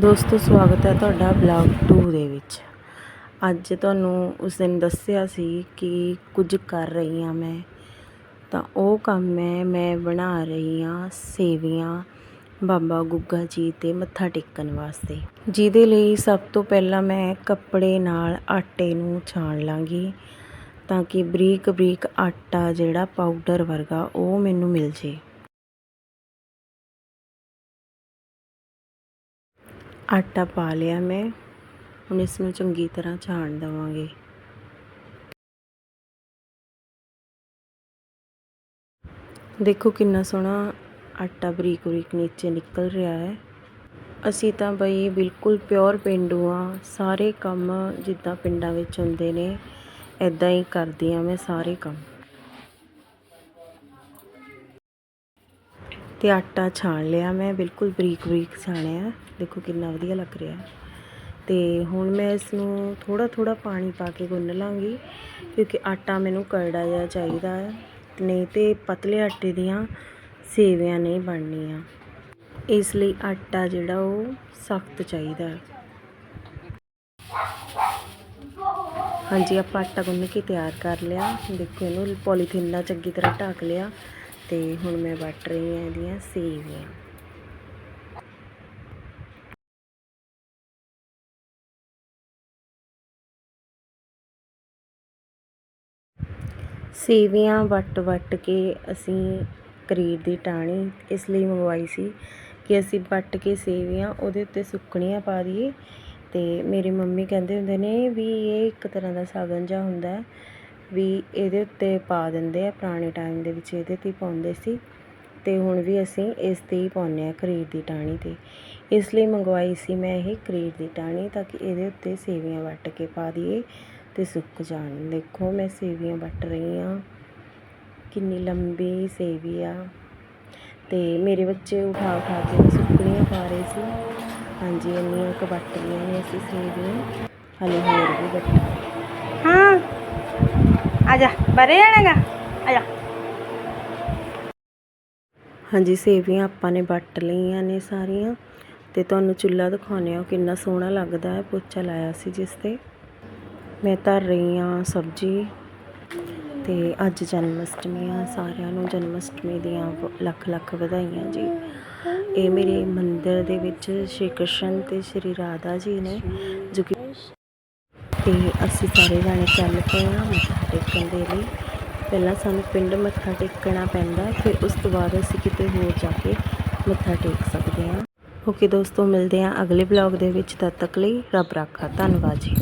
ਦੋਸਤੋ, ਸਵਾਗਤ ਹੈ ਤੁਹਾਡਾ ਬਲੌਗ 2 ਦੇ ਵਿੱਚ। ਅੱਜ ਤੁਹਾਨੂੰ ਉਸ ਦਿਨ ਦੱਸਿਆ ਸੀ ਕਿ ਕੁਝ ਕਰ ਰਹੀ ਹਾਂ ਮੈਂ। ਤਾਂ ਉਹ ਕੰਮ ਹੈ, ਮੈਂ ਬਣਾ ਰਹੀ ਹਾਂ ਸੇਵੀਆਂ ਬਾਬਾ ਗੁੱਗਾ ਜੀ ਤੇ ਮੱਥਾ ਟੇਕਣ ਵਾਸਤੇ। ਜਿਹਦੇ ਲਈ ਸਭ ਤੋਂ ਪਹਿਲਾਂ ਮੈਂ ਕੱਪੜੇ ਨਾਲ ਆਟੇ ਨੂੰ ਛਾਣ ਲਾਂਗੀ ਤਾਂ ਕਿ ਬਰੀਕ ਬਰੀਕ ਆਟਾ ਜਿਹੜਾ ਪਾਊਡਰ ਵਰਗਾ ਉਹ ਮੈਨੂੰ ਮਿਲ ਜੇ। ਆਟਾ ਪਾ ਲਿਆ ਮੈਂ। ਹੁਣ ਇਸ ਨੂੰ ਚੰਗੀ ਤਰ੍ਹਾਂ ਛਾਣ ਦਵਾਂਗੇ। ਦੇਖੋ ਕਿੰਨਾ ਸੋਹਣਾ ਆਟਾ ਬਰੀਕ ਬਰੀਕ ਨੀਚੇ ਨਿਕਲ ਰਿਹਾ ਹੈ। ਅਸੀਂ ਤਾਂ ਬਈ ਬਿਲਕੁਲ ਪਿਓਰ ਪੇਂਡੂ ਆ ਸਾਰੇ ਕੰਮ ਜਿੱਦਾਂ ਪਿੰਡਾਂ ਵਿੱਚ ਹੁੰਦੇ ਨੇ ਐਦਾਂ ਹੀ ਕਰਦੀ ਆ ਮੈਂ ਸਾਰੇ ਕੰਮ। ਤੇ ਆਟਾ ਛਾਣ ਲਿਆ ਮੈਂ, ਬਿਲਕੁਲ ਬਰੀਕ ਬਰੀਕ ਛਾਣਿਆ। ਦੇਖੋ ਕਿੰਨਾ ਵਧੀਆ ਲੱਗ ਰਿਹਾ। ਤੇ ਹੁਣ ਮੈਂ ਇਸ ਨੂੰ ਥੋੜਾ ਥੋੜਾ ਪਾਣੀ ਪਾ ਕੇ ਗੁੰਨ ਲਾਂਗੀ, ਕਿਉਂਕਿ ਆਟਾ ਮੈਨੂੰ ਕਰੜਾ ਜਿਹਾ ਚਾਹੀਦਾ ਹੈ। ਨਹੀਂ ਤੇ ਪਤਲੇ ਆਟੇ ਦੀਆਂ ਸੇਵੀਆਂ ਨਹੀਂ ਬਣਨੀਆਂ। ਇਸ ਲਈ ਆਟਾ ਜਿਹੜਾ ਉਹ ਸਖਤ ਚਾਹੀਦਾ ਹੈ। ਹਾਂਜੀ, ਆਪਾਂ ਆਟਾ ਗੁੰਨ ਕੇ ਤਿਆਰ ਕਰ ਲਿਆ। ਦੇਖੋ ਇਹਨੂੰ ਪੋਲੀਥੀਨ ਨਾਲ ਚੰਗੀ ਤਰ੍ਹਾਂ ਢੱਕ ਲਿਆ। ਤੇ ਹੁਣ ਮੈਂ ਵੱਟ ਰਹੀ ਹਾਂ ਇਹਦੀਆਂ ਸੇਵੀਆਂ। ਸੇਵੀਆਂ ਵੱਟ ਵੱਟ ਕੇ ਅਸੀਂ ਕਰੀਰ ਦੀ ਟਾਣੀ ਇਸ ਲਈ ਮੰਗਵਾਈ ਸੀ ਕਿ ਅਸੀਂ ਵੱਟ ਕੇ ਸੇਵੀਆਂ ਉਹਦੇ ਉੱਤੇ ਸੁੱਕਣੀਆਂ ਪਾ ਦਈਏ ਤੇ ਮੇਰੀ ਮੰਮੀ ਕਹਿੰਦੇ ਹੁੰਦੇ ਨੇ ਵੀ ਇਹ ਇੱਕ ਤਰ੍ਹਾਂ ਦਾ ਸਾਗਨ ਜਿਹਾ ਹੁੰਦਾ ਵੀ ਇਹਦੇ ਉੱਤੇ ਪਾ ਦਿੰਦੇ ਆ, ਪੁਰਾਣੇ ਟਾਈਮ ਦੇ ਵਿੱਚ ਇਹਦੇ 'ਤੇ ਹੀ ਪਾਉਂਦੇ ਸੀ। ਅਤੇ ਹੁਣ ਵੀ ਅਸੀਂ ਇਸ 'ਤੇ ਹੀ ਪਾਉਂਦੇ ਹਾਂ ਕਰੀਰ ਦੀ ਟਾਹਣੀ 'ਤੇ। ਇਸ ਲਈ ਮੰਗਵਾਈ ਸੀ ਮੈਂ ਇਹ ਕਰੀਰ ਦੀ ਟਾਹਣੀ ਤਾਂ ਕਿ ਇਹਦੇ ਉੱਤੇ ਸੇਵੀਆਂ ਵੱਟ ਕੇ ਪਾ ਦਈਏ ਅਤੇ ਸੁੱਕ ਜਾਣ। ਦੇਖੋ ਮੈਂ ਸੇਵੀਆਂ ਵੱਟ ਰਹੀ ਹਾਂ, ਕਿੰਨੀ ਲੰਬੀ ਸੇਵੀ ਆ। ਅਤੇ ਮੇਰੇ ਬੱਚੇ ਉਠਾ ਉਠਾ ਕੇ ਸੁੱਕਣੀਆਂ ਪਾ ਰਹੇ ਸੀ। ਹਾਂਜੀ, ਇੰਨੀਆਂ ਕੁ ਵੱਟ ਲਈਆਂ ਨੇ ਅਸੀਂ ਸੇਵੀਆਂ। ਹਲੇ ਹੋਰ ਵੀ ਵੱਟ ਹਾਂ। ਆ ਜਾ ਬਰੇ ਜਾਣਾਗਾ ਆ ਜਾ ਹਾਂਜੀ, ਸੇਵੀਆਂ ਆਪਾਂ ਨੇ ਵੱਟ ਲਈਆਂ ਨੇ ਸਾਰੀਆਂ ਤੇ ਤੁਹਾਨੂੰ ਚੁੱਲ੍ਹਾ ਦਿਖਾਉਂਦੇ ਆ ਕਿੰਨਾ ਸੋਹਣਾ ਲੱਗਦਾ ਹੈ। ਪੋਚਾ ਲਾਇਆ ਸੀ ਜਿਸ ਤੇ। ਮੈਂ ਧਰ ਰਹੀ ਹਾਂ ਸਬਜ਼ੀ ਤੇ ਅੱਜ ਜਨਮ ਅਸ਼ਟਮੀ ਆ, ਸਾਰਿਆਂ ਨੂੰ ਜਨਮ ਅਸ਼ਟਮੀ ਦੀਆਂ ਲੱਖ ਲੱਖ ਵਧਾਈਆਂ ਜੀ। ਇਹ ਮੇਰੇ ਮੰਦਿਰ ਦੇ ਵਿੱਚ ਸ਼੍ਰੀ ਕ੍ਰਿਸ਼ਨ ਤੇ ਸ਼੍ਰੀ ਰਾਧਾ ਜੀ ਨੇ ਜੋ ਕਿ ਤੇ ਅਸੀਂ ਸਾਰੇ ਜਾਣੇ ਚੱਲ ਪਏ ਹਾਂ ਮੱਥਾ ਟੇਕਣ ਦੇ ਲਈ। ਪਹਿਲਾਂ ਸਾਨੂੰ ਪਿੰਡ ਮੱਥਾ ਟੇਕਣਾ ਪੈਂਦਾ, ਫਿਰ ਉਸ ਤੋਂ ਬਾਅਦ ਅਸੀਂ ਕਿਤੇ ਹੋਰ ਜਾ ਕੇ ਮੱਥਾ ਟੇਕ ਸਕਦੇ ਹਾਂ। ਓਕੇ ਦੋਸਤੋ, ਮਿਲਦੇ ਹਾਂ ਅਗਲੇ ਬਲੌਗ ਦੇ ਵਿੱਚ, ਤਦ ਤੱਕ ਲਈ ਰੱਬ ਰਾਖਾ। ਧੰਨਵਾਦ ਜੀ।